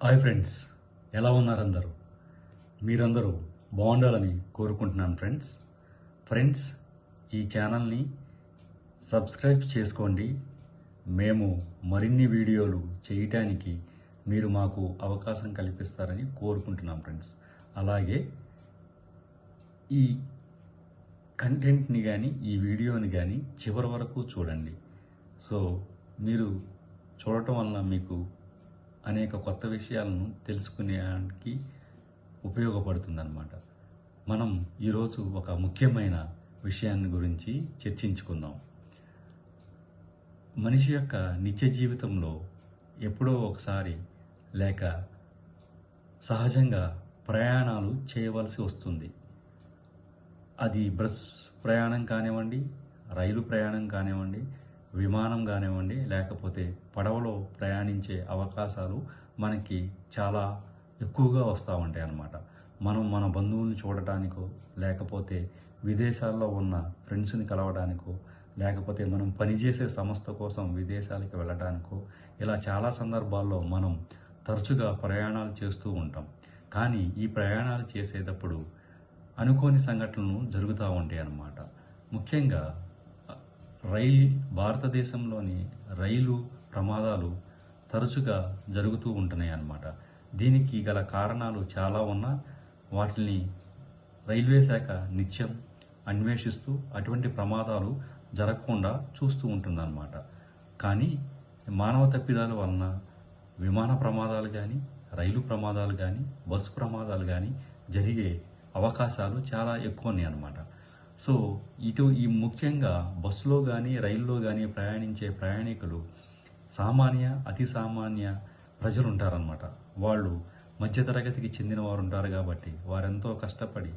Hi friends ఎలా ఉన్నారు అందరూ మీరందరూ బాగుండాలని కోరుకుంటున్నాను ఫ్రెండ్స్. ఫ్రెండ్స్ ఈ ఛానల్ని సబ్స్క్రైబ్ చేసుకోండి. మేము మరిన్ని వీడియోలు చేయటానికి మీరు మాకు అవకాశం కల్పిస్తారని కోరుకుంటున్నాం ఫ్రెండ్స్. అలాగే ఈ కంటెంట్ని కానీ ఈ వీడియోని కానీ చివరి వరకు చూడండి. సో మీరు చూడటం వలన మీకు అనేక కొత్త విషయాలను తెలుసుకునేకి ఉపయోగపడుతుందన్నమాట. మనం ఈరోజు ఒక ముఖ్యమైన విషయాన్ని గురించి చర్చించుకుందాం. మనిషి యొక్క నిత్య జీవితంలో ఎప్పుడో ఒకసారి లేక సహజంగా ప్రయాణాలు చేయవలసి వస్తుంది. అది బస్ ప్రయాణం కానివ్వండి రైలు ప్రయాణం కానివ్వండి విమానం కానివ్వండి లేకపోతే పడవలో ప్రయాణించే అవకాశాలు మనకి చాలా ఎక్కువగా వస్తూ ఉంటాయి అన్నమాట. మనం మన బంధువుల్ని చూడటానికో లేకపోతే విదేశాల్లో ఉన్న ఫ్రెండ్స్ని కలవడానికో లేకపోతే మనం పనిచేసే సంస్థ కోసం విదేశాలకు వెళ్ళడానికో ఇలా చాలా సందర్భాల్లో మనం తరచుగా ప్రయాణాలు చేస్తూ ఉంటాం. కానీ ఈ ప్రయాణాలు చేసేటప్పుడు అనుకోని సంఘటనలు జరుగుతూ ఉంటాయి అన్నమాట. ముఖ్యంగా రైల్ భారతదేశంలోని రైలు ప్రమాదాలు తరచుగా జరుగుతూ ఉంటున్నాయి అన్నమాట. దీనికి గల కారణాలు చాలా ఉన్నా వాటిని రైల్వే శాఖ నిత్యం అన్వేషిస్తూ అటువంటి ప్రమాదాలు జరగకుండా చూస్తూ ఉంటుందన్నమాట. కానీ మానవ తప్పిదాల వలన విమాన ప్రమాదాలు కానీ రైలు ప్రమాదాలు కానీ బస్సు ప్రమాదాలు కానీ జరిగే అవకాశాలు చాలా ఎక్కువ ఉన్నాయి అన్నమాట సో ఇటు ఈ ముఖ్యంగా బస్సులో కానీ రైల్లో కానీ ప్రయాణించే ప్రయాణికులు సామాన్య అతి సామాన్య ప్రజలు ఉంటారనమాట వాళ్ళు మధ్యతరగతికి చెందిన వారు ఉంటారు కాబట్టి వారెంతో కష్టపడి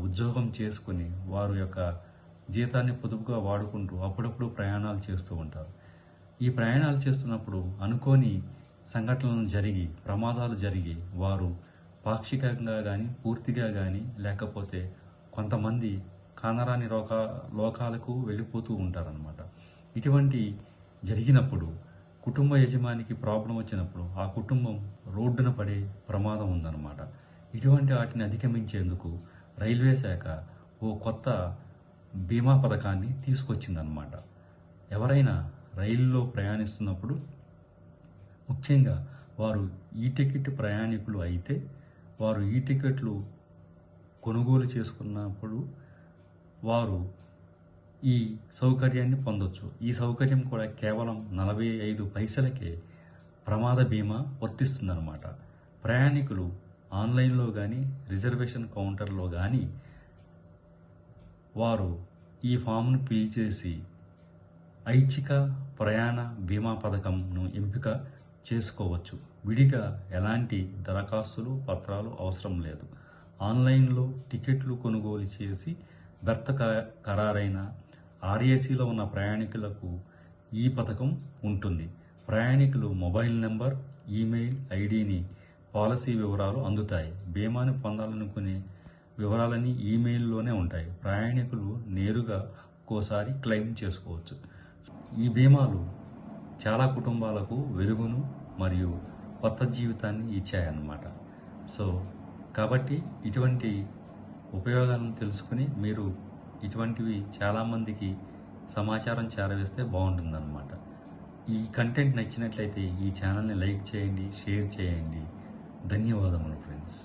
ఉద్యోగం చేసుకుని వారు యొక్క జీతాన్ని పొదుపుగా వాడుకుంటూ అప్పుడప్పుడు ప్రయాణాలు చేస్తూ ఉంటారు. ఈ ప్రయాణాలు చేస్తున్నప్పుడు అనుకోని సంఘటనలు జరిగి ప్రమాదాలు జరిగి వారు పాక్షికంగా కానీ పూర్తిగా కానీ లేకపోతే కొంతమంది కానరాని లోక లోకాలకు వెళ్ళిపోతూ ఉంటారనమాట ఇటువంటి జరిగినప్పుడు కుటుంబ యజమానికి ప్రాబ్లం వచ్చినప్పుడు ఆ కుటుంబం రోడ్డున పడే ప్రమాదం ఉందన్నమాట. ఇటువంటి వాటిని అధిగమించేందుకు రైల్వే శాఖ ఓ కొత్త బీమా పథకాన్ని తీసుకొచ్చిందనమాట ఎవరైనా రైల్లో ప్రయాణిస్తున్నప్పుడు ముఖ్యంగా వారు ఈ టికెట్ ప్రయాణికులు అయితే వారు ఈ టికెట్లు కొనుగోలు చేసుకున్నప్పుడు వారు ఈ సౌకర్యాన్ని పొందొచ్చు. ఈ సౌకర్యం కూడా కేవలం నలభై ఐదు పైసలకే ప్రమాద బీమా వర్తిస్తుందన్నమాట. ప్రయాణికులు ఆన్లైన్లో కానీ రిజర్వేషన్ కౌంటర్లో కానీ వారు ఈ ఫామ్ను ఫిల్ చేసి ఐచ్ఛిక ప్రయాణ బీమా పథకంను ఎంపిక చేసుకోవచ్చు. విడిగా ఎలాంటి దరఖాస్తులు పత్రాలు అవసరం లేదు. ఆన్లైన్లో టికెట్లు కొనుగోలు చేసి బెర్త క- ఖరారైన ఆర్ఏసీలో ఉన్న ప్రయాణికులకు ఈ పథకం ఉంటుంది. ప్రయాణికులు మొబైల్ నెంబర్ ఈమెయిల్ ఐడిని పాలసీ వివరాలు అందుతాయి. బీమాని పొందాలనుకునే వివరాలన్నీ ఈమెయిల్లోనే ఉంటాయి. ప్రయాణికులు నేరుగా ఒక్కోసారి క్లెయిమ్ చేసుకోవచ్చు. ఈ బీమాలు చాలా కుటుంబాలకు వెలుగును మరియు కొత్త జీవితాన్ని ఇచ్చాయన్నమాట. సో కాబట్టి ఇటువంటి ఉపయోగాలను తెలుసుకుని మీరు ఇటువంటివి చాలామందికి సమాచారం చేరవేస్తే బాగుంటుందన్నమాట. ఈ కంటెంట్ నచ్చినట్లయితే ఈ ఛానల్ని లైక్ చేయండి షేర్ చేయండి. ధన్యవాదములు ఫ్రెండ్స్.